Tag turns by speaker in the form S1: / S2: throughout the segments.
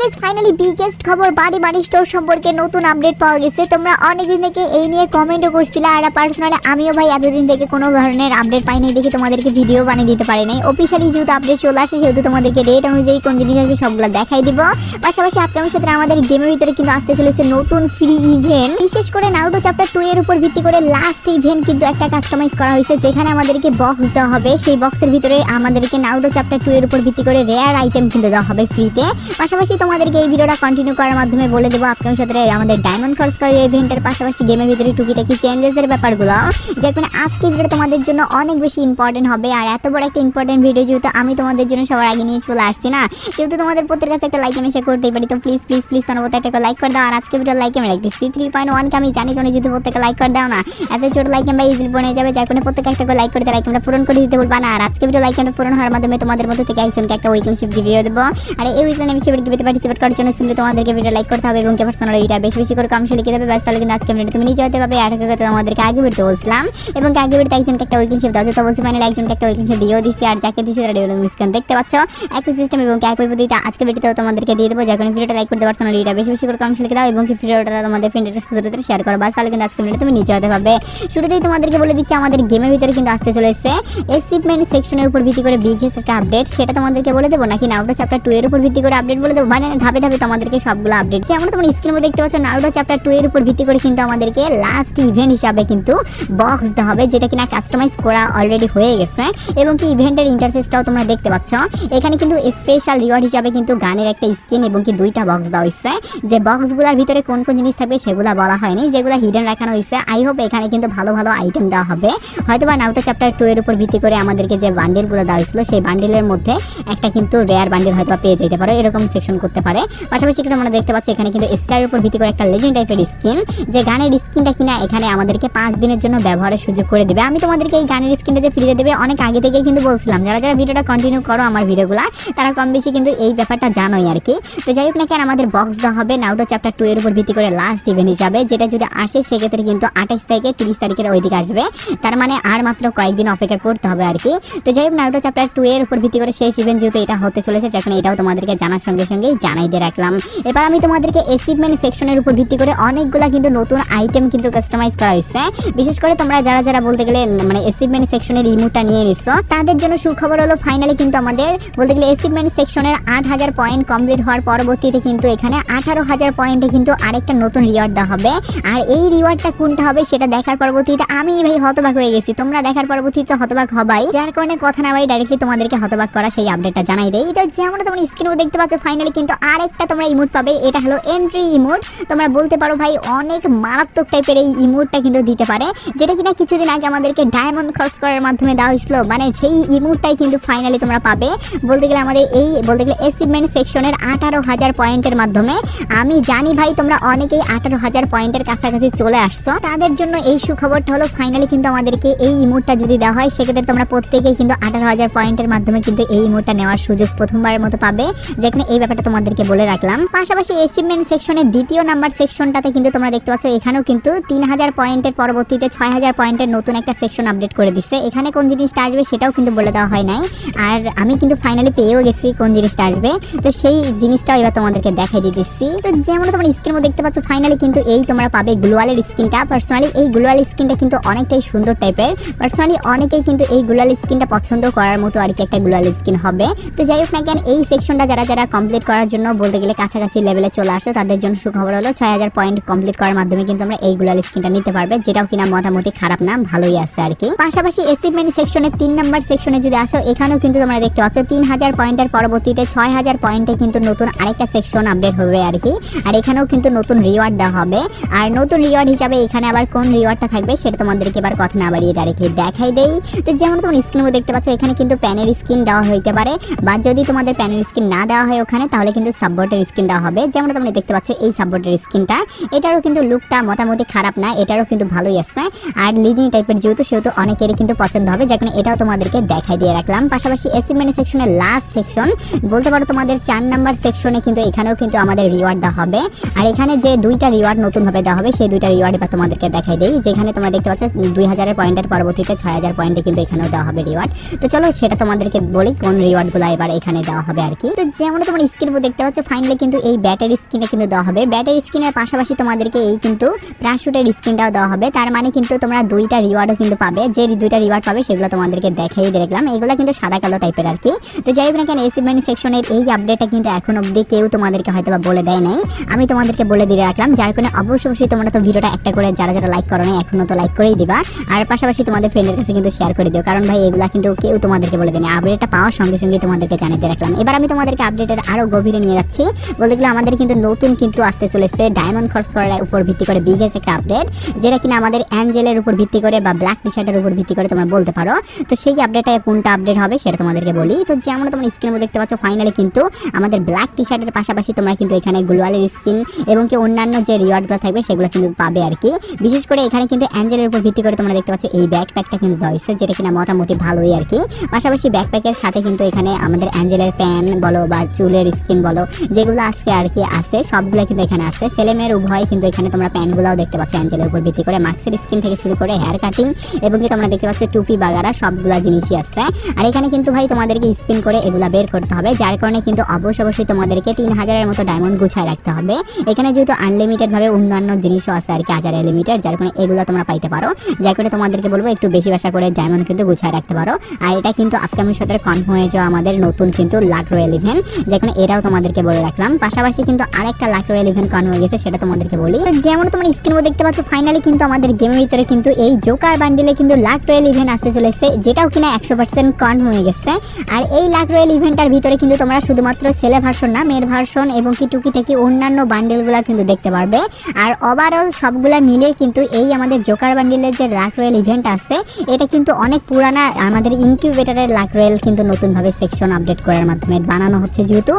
S1: Guys finally biggest খবর, বাড়ি বাড়ি স্টোর সম্পর্কে নতুন আপডেট পাওয়া গেছে। তোমরা অনেকদিন থেকে এই নিয়ে কমেন্টও করছিলে, আর পার্সোনালি আমিও ভাই এতদিন থেকে কোনো ধরনের আপডেট পাইনি, দেখে তোমাদেরকে ভিডিও বানিয়ে দিতে পারি নাই। অফিসিয়ালি যেহেতু আপডেট চলে আসে সেহেতু তোমাদেরকে রেট অনুযায়ী কোন জিনিস আছে সবগুলো দেখাই দিব। পাশাপাশি আপকামিং সাথে আমাদের গেমের ভিতরে কিন্তু আসতে চলেছে নতুন ফ্রি ইভেন্ট বিশেষ করে নারুটো চ্যাপ্টার টু এর উপর ভিত্তি করে লাস্ট ইভেন্ট কিন্তু একটা কাস্টমাইজ করা হয়েছে, যেখানে আমাদেরকে বক্স দেওয়া হবে। সেই বক্সের ভিতরে আমাদেরকে নারুটো চ্যাপ্টার টু এর উপর ভিত্তি করে রেয়ার আইটেম কিন্তু দেওয়া হবে ফ্রিতে পাশাপাশি তোমাদেরকে এই ভিডিওটা কন্টিনিউ করার মাধ্যমে বলে দেবো আপকামিং সাথে আমাদের ডায়মন্ড খরচ করে ইভেন্টের পাশাপাশি গেমের ভিতরে টুকিটাকি চেঞ্জেসের ব্যাপারগুলো। যেখানে আজকে ভিডিওটা তোমাদের জন্য অনেক বেশি ইম্পর্টেন্ট হবে, আর এত বড় একটা ইম্পর্টেন্ট ভিডিও যেহেতু আমি তোমাদের জন্য সবার আগে নিয়ে চলে আসছি না, সেহেতু তোমাদের প্রত্যেকের কাছে একটা লাইক আমি শেয়ার করতেই পারি। তো প্লিজ প্লিজ প্লিজ তোমরা একটা লাইক করে দাও, আর আজকে ভিডিও লাইক আমি রাখতেছি। থ্রি পয়েন্ট ওয়ানকে আমি জানি তোমরা যেহেতু প্রত্যেকটা লাইক করে দাও না, এত ছোট লাইক আমরা ইজিলি বনে যাবে, যার কোনো প্রত্যেক একটা করে লাইক করে লাইক আমরা পূরণ করে দিতে বলবা না। আর আজকে ভিডিও লাইক আমরা পূরণ হওয়ার মাধ্যমে তোমাদের মধ্যে থেকে একজনকে একটা উইকলি শিপ ভিডিও দেবো। আর এই উইকলি আমি শিপের গিফটে পার্টিসিপেট করার জন্য সিম্পলি তোমাদেরকে ভিডিও লাইক করতে হবে এবং কে পার্সোনাল এটা বেশি বেশি করে কম লিখে দেবে। ব্যাস, তাহলে কিন্তু আজকে ভিডিও তুমি নিজে হতে পারবে। আর একটা কথা তোমাদেরকে আগে ভিডিও বলছিলাম। এবং আগে ভিডিওতে একজনকে একটা উইকলি শিপ দাও তো বলছি মানে একজনকে একটা উইকলি শিপ দিয়েও দিচ্ছি আর যাকে দিচ্ছি তারা ডেভেলপ মিসকান দেখতে পাচ্ছ। একই সিস্টেম এবং একই পদ্ধতিতে আজকে ভিডিওতেও তোমাদেরকে দিয়ে দেবো। যখন ভিডিওটা লাইক করতে পারছ না এটা বেশি বেশি করে কম লিখে দাও এবং ভিডিওটা তোমাদের ফ্রেন্ডের সাথে শেয়ার করো। বাস তাহলে কিন্তু আজকে ভিডিও তুমি নিচে হতে পারবে। শুরুতেই তোমাদেরকে বলে দিচ্ছি, আমাদের গেমের ভিতরে কিন্তু আসতে চলেছে। এসিপমেন্ট সেকশনের উপর ভিত্তি করে বিগেস্ট একটা আপডেট সেটা তোমাদেরকে বলে দেবো। নাকি নাউডো চ্যাপ্টার টু এর উপর ভিত্তি করে আপডেট বলে দেবো? মানে ধাপে ধাপে তোমাদেরকে সবগুলো আপডেট যেমন তোমরা স্ক্রিনের মধ্যে দেখতে পাচ্ছ নাউডো চ্যাপ্টার টু এর উপর ভিত্তি করে কিন্তু আমাদেরকে লাস্ট ইভেন্ট হিসাবে কিন্তু বক্স দেওয়া হবে, যেটা কিনা কাস্টমাইজ করা অলরেডি হয়ে গেছে। এবং কি ইভেন্টের ইন্টারফেসটাও তোমরা দেখতে পাচ্ছ। এখানে কিন্তু স্পেশাল রিওয়ার্ড হিসাবে কিন্তু গানের একটা স্কিন এবং কি দুইটা বক্স দেওয়া হয়েছে। যে বক্সগুলোর ভিতরে কোন কোন জিনিস থাকবে সেগুলো বলা হয়নি, যেগুলো হিডেন রাখানো হয়েছে। আই হোপ এখানে কিন্তু ভালো ভালো আইটেম দেওয়া হবে। হয়তো বা নাউটো চ্যাপ্টার টু এর উপর ভিত্তি করে আমাদেরকে যে বান্ডেলগুলো দেওয়া হয়েছিল, সেই বান্ডেলের মধ্যে একটা কিন্তু রেয়ার বান্ডেল হয়তো পেয়ে যেতে পারে। এরকম সেকশন করতে পারে। পাশাপাশি কিন্তু আমরা দেখতে পাচ্ছি এখানে কিন্তু স্কাইয়ের উপর ভিত্তি করে একটা লেজেন্ড টাইপের স্কিন যে গানের স্কিনটা কিনা এখানে আমাদেরকে পাঁচ দিনের জন্য ব্যবহারের সুযোগ করে দেবে। আমি তোমাদেরকে এই গানের স্কিনটা যে ফ্রিতে দেবে, অনেক আগে থেকেই কিন্তু বলছিলাম। যারা যারা ভিডিওটা কন্টিনিউ করো আমার ভিডিওগুলো, তারা কম বেশি কিন্তু এই ব্যাপারটা জানোই আর কি। তো যাই হোক না কেন, আমাদের বক্স দেওয়া হবে নাউটো চ্যাপ্টার টু এর উপর ভিত্তি করে লাস্ট ইভেন্ট হিসাবে, যেটা যদি আসে, সেক্ষেত্রে কিন্তু আঠাইশ থেকে তিরিশ তারিখের ওই দিকে আসবে। তার মানে আর মাত্র কয়েকদিন অপেক্ষা করতে হবে আর কি। তো যাই হোক নাউটো চ্যাপ্টার টু এর উপর ভিত্তি করে শেষ ইভেন্ট যেহেতু এটা হতে চলেছে, যখন এটাও তোমাদেরকে জানার সঙ্গে সঙ্গেই জানাই দিয়ে রাখলাম। এবার আমি তোমাদেরকে এসিভমেন্ট সেকশনের উপর ভিত্তি করে অনেকগুলো কিন্তু নতুন আইটেম কিন্তু কাস্টমাইজ করা হয়েছে। বিশেষ করে তোমরা যারা যারা বলতে গেলে মানে এসিভমেন্ট সেকশনের রিমুভটা নিয়ে নিচ্ছ তাদের জন্য সুখবর হলো ফাইনালি কিন্তু আমাদের বলতে গেলে এসিভমেন্ট সেকশনের আট হাজার পয়েন্ট কমপ্লিট হওয়ার পরবর্তীতে কিন্তু এখানে আঠারো হাজার পয়েন্টে কিন্তু আরেকটা নতুন রিওয়ার্ড দেওয়া হবে। আর এই রিওয়ার্ডটা কোনটা হবে সেটা দেখার পরবর্তীতে আমি ভাই হতবাক হয়ে গেছি। তোমরা দেখার পরবর্তীতে হতবাক হবাই। যার কারণে কথা না ভাই ডাইরেক্টলি তোমাদেরকে হতবাক করা সেই আপডেটটা জানাই দেয় এটা যেমন তোমরা স্ক্রিনেও দেখতে পাচ্ছ ফাইনালি কিন্তু আরেকটা তোমরা ইমোট পাবে। এটা হলো এন্ট্রি ইমোট তোমরা বলতে পারো ভাই, অনেক মারাত্মক টাইপের এই ইমোটটা কিন্তু দিতে পারে, যেটা কিনা কিছুদিন আগে আমাদেরকে ডায়মন্ড খরচ করার মাধ্যমে দেওয়া হয়েছিল। মানে সেই ইমোটটাই কিন্তু ফাইনালি তোমরা পাবে। বলতে গেলে আমাদের এই, বলতে গেলে অ্যাচিভমেন্ট সেকশনের আঠারো হাজার পয়েন্টের মাধ্যমে। আমি জানি ভাই, তোমরা অনেকেই আঠারো হাজার পয়েন্টের কাছাকাছি চলে আসছো। তাদের জন্য এই সুখবরটা হলো ফাইনালি কিন্তু আমাদেরকে এই ইমোটটা যদি দেওয়া হয়, সেক্ষেত্রে তোমরা প্রত্যেকেই কিন্তু আঠারো হাজার পয়েন্টের মাধ্যমে কিন্তু এই ইমোটটা নেওয়ার সুযোগ প্রথমবারের মতো পাবে। যেখানে এই ব্যাপারটা তোমাদেরকে বলে রাখলাম। পাশাপাশি অ্যাচিভমেন্ট সেকশনের দ্বিতীয় নাম্বার সেকশনটাতে কিন্তু তোমরা দেখতে পাচ্ছ, এখানেও কিন্তু তিন হাজার পয়েন্টের পরবর্তীতে ছয় হাজার পয়েন্টের নতুন একটা সেকশন আপডেট করে দিচ্ছে। এখানে কোন জিনিসটা আসবে সেটাও কিন্তু বলে দেওয়া হয় নাই। আর আমি কিন্তু ফাইনালি পেয়েও গেছি কোন জিনিসটা আসবে। তো সেই জিনিসটাও এবার তোমাদেরকে দেখাই দিয়ে দিচ্ছি। তো যেমন তোমরা স্ক্রিনের মধ্যে দেখতে পাচ্ছ ফাইনালি কিন্তু এই তোমরা পাবে গ্লোয়ালের স্কিনটা পার্সোনালি এই গ্লোয়াল স্কিনটা কিন্তু অনেকটাই সুন্দর টাইপের পার্সোনালি অনেকেই কিন্তু এই গ্লোয়াল স্কিনটা পছন্দ করার মতো আর কি একটা গ্লোয়াল স্কিন হবে। তো যাই হোক না কেন, এই সেকশনটা যারা যারা কমপ্লিট করার জন্য বলতে গেলে কাছাকাছি লেভেলে চলে আসছে। তাদের জন্য সুখবর হলো ছয় হাজার পয়েন্ট কমপ্লিট করার মাধ্যমে কিন্তু আমরা এই গ্লোয়াল স্কিনটা নিতে পারবে, যেটাও কিনা মোটামুটি খারাপ না, ভালোই আছে আর কি। পাশাপাশি অ্যাচিভমেন্ট সেকশনের তিন নাম্বার সেকশনে যদি আসো, এখানেও কিন্তু তোমরা দেখতে পাচ্ছ, তিন হাজার পয়েন্টের পরবর্তীতে ছয় হাজার পয়েন্টে কিন্তু নতুন আরেকটা সেকশন আপডেট হবে আর কি। আর এখানেও কিন্তু নতুন রিওয়ার্ড দেওয়া হবে। আর নতুন রিওয়ার্ড হিসাবে এখানে আবার কোন রিওয়ার্ডটা থাকবে সেটা তোমাদেরকে এবার কথা না বাড়িয়ে ডাইরেক্টলি দেখাই দেই। তো যেমন তোমরা স্ক্রিনে দেখতে পাচ্ছ, এখানে কিন্তু প্যানের স্ক্রিন দেওয়া হইতে পারে। বা যদি তোমাদের প্যানের স্ক্রিন না দেওয়া হয় ওখানে, তাহলে কিন্তু সাববোর্ডের স্ক্রিন দেওয়া হবে। যেমন তোমরা দেখতে পাচ্ছ, এই সাববোর্ডের স্ক্রিনটা এটারও কিন্তু লুকটা মোটামুটি খারাপ না, এটারও কিন্তু ভালোই আছে। আর লিডিং টাইপের যেহেতু, সেহেতু অনেকেরই কিন্তু পছন্দ হবে। যেখানে এটাও তোমাদেরকে দেখাই দিয়ে রাখলাম। পাশাপাশি এসিমেন্ট সেকশনের লাস্ট সেকশন বলতে পারো তোমাদের চার নাম্বার সেকশনে কিন্তু এখানেও কিন্তু আমাদের রিওয়ার্ড দেওয়া হবে। আর এখানে যে দুইটা রিওয়ার্ড নতুনভাবে দেওয়া হবে, সেই দুইটা রিওয়ার্ড এবার তোমাদেরকে দেখাই দেই। যেখানে তোমরা দেখতে পাচ্ছ, দুই হাজারের পয়েন্টের পরবর্তীতে ছয় হাজার পয়েন্টে কিন্তু এখানেও দেওয়া হবে রিওয়ার্ড তো চলো সেটা তোমাদেরকে বলি, কোন রিওয়ার্ডগুলো এবার এখানে দেওয়া হবে আর কি। তো যেমন তোমার স্ক্রিন দেখতে পাচ্ছ ফাইনালি কিন্তু এই ব্যাটারি স্কিনে কিন্তু দেওয়া হবে। ব্যাটারি স্কিনের পাশাপাশি তোমাদেরকে এই কিন্তু প্যারাশুটের স্কিনটাও দেওয়া হবে। তার মানে কিন্তু তোমরা দুইটা রিওয়ার্ডও কিন্তু পাবে। যে দুইটা রিওয়ার্ড পাবে সেগুলো তোমাদেরকে দেখাই দেখলাম। এগুলো কিন্তু সাদা কালো টাইপের আর কি। তো যাই হোক না কেন এসিভমেন্ট সেকশনের এই আপডেটটা কিন্তু এখন অবধি কেউ তোমাদেরকে হয়তো বা বলে দেয় নাই। আমি তোমাদেরকে বলে দিয়ে রাখলাম, যার কারণে অবশ্যই অবশ্যই তোমরা তো ভিডিওটা একটা করে যারা যারা লাইক করো না এখনও তো লাইক করেই দিবা। আর পাশাপাশি তোমাদের ফ্রেন্ডের কাছে কিন্তু শেয়ার করে দিও। কারণ ভাই, এগুলা কিন্তু কেউ তোমাদেরকে বলে দেয়নি। আপডেটটা পাওয়ার সঙ্গে সঙ্গে তোমাদেরকে জানিয়ে রাখলাম। এবার আমি তোমাদেরকে আপডেটের আরও গভীরে নিয়ে যাচ্ছি। বলতে গেলে আমাদের কিন্তু নতুন কিন্তু আসতে চলেছে ডায়মন্ড খরচ করার উপর ভিত্তি করে বিগেস্ট একটা আপডেট যেটা কিনা আমাদের অ্যাঞ্জেলের উপর ভিত্তি করে বা ব্ল্যাক টি শার্টের উপর ভিত্তি করে তোমরা বলতে পারো। তো সেই আপডেটটা কোনটা আপডেট হবে সেটা তোমাদেরকে বলি। তো যেমন তোমরা স্ক্রিনের মধ্যে দেখতে পাচ্ছ ফাইনালি কিন্তু আমাদের ব্ল্যাক টি শার্টের পাশাপাশি তোমরা কিন্তু এখানে গ্লোয়ালের স্কিন এবং কি অন্যান্য যে রিওয়ার্ডগুলো থাকবে সেগুলো কিন্তু পাবে আর কি। বিশেষ করে এখানে কিন্তু অ্যাঞ্জেলের উপর ভিত্তি করে তোমরা দেখতে পাচ্ছ, এই ব্যাকপ্যাকটা কিন্তু দেওয়া যেটা কিনা মোটামুটি ভালোই আর কি। পাশাপাশি ব্যাকপ্যাকের সাথে কিন্তু এখানে আমাদের অ্যাঞ্জেলের প্যান বলো বা চুলের স্কিন বলো যেগুলো আজকে আর কি আছে, সবগুলো কিন্তু এখানে আছে। ছেলেমেয়ের উভয় কিন্তু এখানে তোমরা প্যানগুলোও দেখতে পাচ্ছ, অ্যাঞ্জেলের উপর ভিত্তি করে। মাস্কের স্কিন থেকে শুরু করে হেয়ার কাটিং এবং কি তোমরা দেখতে পাচ্ছ, টুপি, বাগারা, সবগুলা জিনিসই আছে। আর এখানে কিন্তু ভাই তোমাদেরকে স্পিন করে এগুলা বের করতে হবে, যার কারণে কিন্তু অবশ্যই অবশ্যই তোমাদেরকে তিন হাজারের মতো ডায়মন্ড গুছায় রাখতে হবে। এখানে যেহেতু আনলিমিটেড ভাবে অন্যান্য জিনিসও আছে আর কি, হাজার লিমিটেড যার কারণে এগুলো তোমরা পাইতে পারো। যার কারণে তোমাদেরকে বলব, একটু বেশি বাসা করে ডায়মন্ড কিন্তু গুছায় রাখতে পারো। আর এটা কিন্তু আপকামিং সাথে কনফার্ম হয়ে যাওয়া আমাদের নতুন কিন্তু লাক রয়্যাল ইভেন্ট যেখানে এটাও তোমাদেরকে বলে রাখলাম। পাশাপাশি কিন্তু আরেকটা লাক রয়্যাল ইভেন্ট কনফার্ম হয়ে গেছে, সেটা তোমাদেরকে বলি। যেমন তোমরা স্ক্রিন দেখতে পাচ্ছ ফাইনালি কিন্তু আমাদের গেমের ভিতরে কিন্তু এই জোকার বান্ডিলে কিন্তু লাক রয়্যাল ইভেন্ট আসতে চলেছে, যেটাও কিনা একশো পার্সেন্ট কনফার্ম হয়ে গেছে। আর এই লাক রয়্যাল ইভেন্টটার ভিতরে কিন্তু তোমরা শুধুমাত্র ছেলে ভার্সন না, মেয়ের ভার্সন এবং কি টুকিটাকি অন্যান্য বান্ডেলগুলো কিন্তু দেখতে পারবে। আর ওভারঅল সবগুলা মিলে কিন্তু এই আমাদের জোকার বান্ডিলের যে লাক রয়্যাল ইভেন্ট আছে, এটা কিন্তু অনেক পুরানা, আমাদের ইনকিউবেটারের লাক রয়্যাল কিন্তু নতুনভাবে সেকশন আপডেট করার মাধ্যমে বানানো হচ্ছে যেহেতু।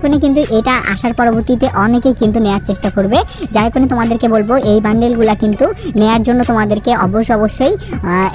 S1: কারণে কিন্তু এটা আসার পরবর্তীতে অনেকেই কিন্তু নেওয়ার চেষ্টা করবে। কারণে তোমাদেরকে বলব, এই বান্ডেলগুলা কিন্তু নেয়ার জন্য তোমাদেরকে অবশ্যই অবশ্যই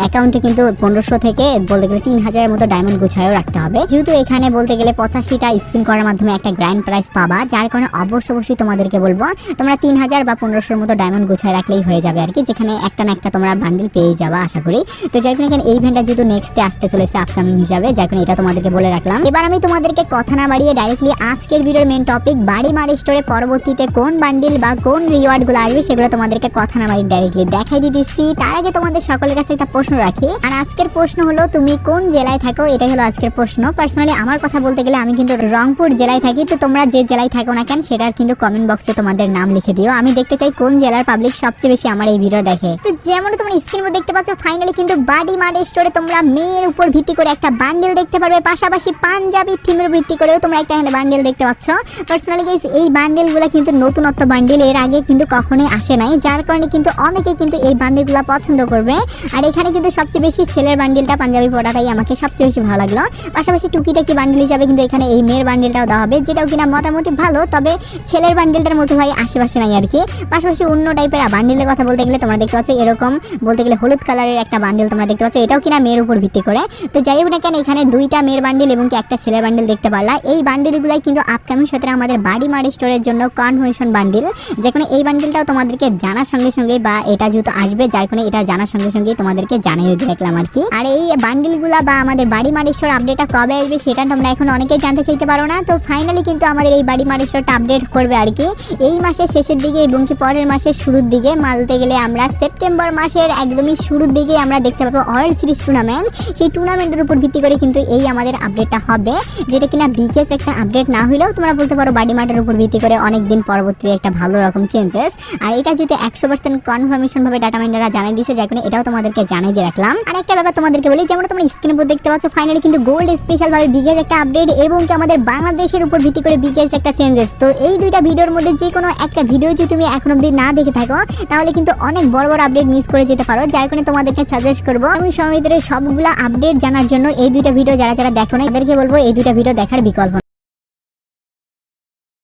S1: অ্যাকাউন্টে কিন্তু পনেরোশো থেকে বলতে গেলে তিন হাজারের মতো ডায়মন্ড গুছায়ও রাখতে হবে। যেহেতু এখানে বলতে গেলে পঁচাশিটা স্পিন করার মাধ্যমে একটা গ্র্যান্ড প্রাইজ পাবা, যার কারণে অবশ্যই অবশ্যই তোমাদেরকে বলব, তোমরা তিন হাজার বা পনেরোশোর মতো ডায়মন্ড গুছায় রাখলেই হয়ে যাবে আর কি, যেখানে একটা না একটা তোমরা বান্ডেল পেয়ে যাবা আশা করি। তো যাই কারণে এখানে এই ইভেন্টটা যেহেতু নেক্সটে আসতে চলেছে আপকামিং হিসাবে কারণে এটা তোমাদেরকে বলে রাখলাম। এবার আমি তোমাদেরকে কথা না বাড়িয়ে ডাইরেক্টলি আজকের ভিডিওর মেন টপিক বাড়ি মারি স্টোরে পরবর্তীতে কোন বান্ডিল বা কোন রিওয়ার্ডগুলো আসবে সেগুলো তোমাদেরকে কথা না বাড়িয়ে ডাইরেক্টলি দেখাই দিয়ে দিচ্ছি। তার আগে তোমাদের সকলের কাছে একটা প্রশ্ন রাখি। আর আজকের প্রশ্ন হলো, তুমি কোন জেলায় থাকো? এটাই হলো আজকের প্রশ্ন। পার্সোনালি আমার কথা বলতে গেলে আমি কিন্তু রংপুর জেলায় থাকি, তো তোমরা যে জেলায় থাকো না কেন, সেটার কিন্তু কমেন্ট বক্সে তোমাদের নাম লিখে দিও। আমি দেখতে চাই কোন জেলার পাবলিক সবচেয়ে বেশি আমার এই ভিডিও দেখে। তো যেমন তোমরা স্ক্রিন মধ্যে দেখতে পাচ্ছ ফাইনালি কিন্তু বাডি মারি স্টোরে তোমরা মেয়ের উপর ভিত্তি করে একটা বান্ডেল দেখতে পারবে। পাশাপাশি পাঞ্জাবি থিমের ভিত্তি করেও তোমরা একটা বান্ডেল দেখতে পাচ্ছ। পার্সোনালি গাইস এই বান্ডেলগুলো কিন্তু নতুনত্ব বান্ডেল এর আগে কিন্তু কখনোই আসে নাই। যার কারণে কিন্তু অনেকে কিন্তু এই বান্ডেলগুলো পছন্দ করবে। আর এখানে কিন্তু সবচেয়ে বেশি ছেলের বান্ডেলটা পাঞ্জাবি পড়াটাই আমাকে সবচেয়ে বেশি ভালো লাগল। পাশাপাশি টুকিটাকি বান্ডেল হিসাবে কিন্তু এখানে এই মেয়ের বান্ডেলটাও দেওয়া হবে, যেটাও কিনা মোটামুটি ভালো, তবে ছেলের বান্ডেলটার মতো ভাই আশেপাশে নাই আর কি। পাশাপাশি অন্য টাইপের বান্ডেলের কথা বলতে গেলে তোমরা দেখতে পাচ্ছ এরকম, বলতে গেলে হলুদ কালারের একটা বান্ডেল তোমরা দেখতে পাচ্ছ, এটাও কিনা মেয়ের উপর ভিত্তি করে। তো যাই হোক না কেন, এখানে দুইটা মেয়ের বান্ডেল এবং কি একটা ছেলের বান্ডেল দেখতে পারলা। এই বান্ডেলগুলাই কিন্তু আপকামিং সাথে আমাদের বাড়ি মারি স্টোরের জন্য কনভেনশন বান্ডেল যেখানে এই বান্ডেলটাও তোমাদেরকে জানার সঙ্গে সঙ্গে বা এটা যেহেতু আসবে, যার কারণে এটা জানার সঙ্গে সঙ্গে তোমাদেরকে জানিয়ে দেখলাম আর কি। আর এই বান্ডেলগুলা বা আমাদের বাড়ি মারি স্টোর আপডেটটা কবে আসবে সেটা তোমরা এখন অনেকেই জানতে চাইতে পারো না। তো ফাইনালি কিন্তু আমাদের এই বাড়ি মারি স্টোরটা আপডেট করবে আর কি। এই মাসের শেষের দিকে এবং কি পরের মাসের শুরুর দিকে মালতে গেলে আমরা সেপ্টেম্বর মাসের একদমই শুরুর দিকে আমরা দেখতে পাবো ওয়ার্ল্ড সিরিজ টুর্নামেন্ট সেই টুর্নামেন্টের উপর ভিত্তি করে কিন্তু এই আমাদের আপডেটটা হবে। যেটা কিনা বিকেস একটা আপডেট না হলেও তোমরা বলতে পারো বাডি মার্টের উপর ভিত্তি করে অনেক দিন পরবর্তীতে একটা ভালো রকম চেঞ্জেস আর এটা যদি একশো পার্সেন্ট কনফার্মেশন ভাবে ডাটা মাইন্ডাররা জানিয়ে দিয়েছে কারণে এটাও তোমাদেরকে জানিয়ে দিয়ে রাখলাম। আর একটা ব্যাপার তোমাদেরকে বলি যেমন তোমরা স্ক্রিনের উপর দেখতে পাচ্ছ ফাইনালি কিন্তু গোল্ড স্পেশাল ভাবে বিগেস একটা আপডেট এবং কি আমাদের বাংলাদেশের উপর ভিত্তি করে বিগেস একটা চেঞ্জেস তো এই দুইটা ভিডিওর মধ্যে যে কোনো একটা ভিডিও যদি তুমি এখন অব্দি না দেখে থাকো, তাহলে কিন্তু অনেক বড় বড় আপডেট মিস করে যেতে পারো, যার কারণে তোমাদেরকে সাজেস্ট করব, আমি সময় ধরে সবগুলো আপডেট জানার জন্য এই দুইটা ভিডিও যারা যারা দেখো না এদেরকে বলব এই দুইটা ভিডিও দেখার বিকল্প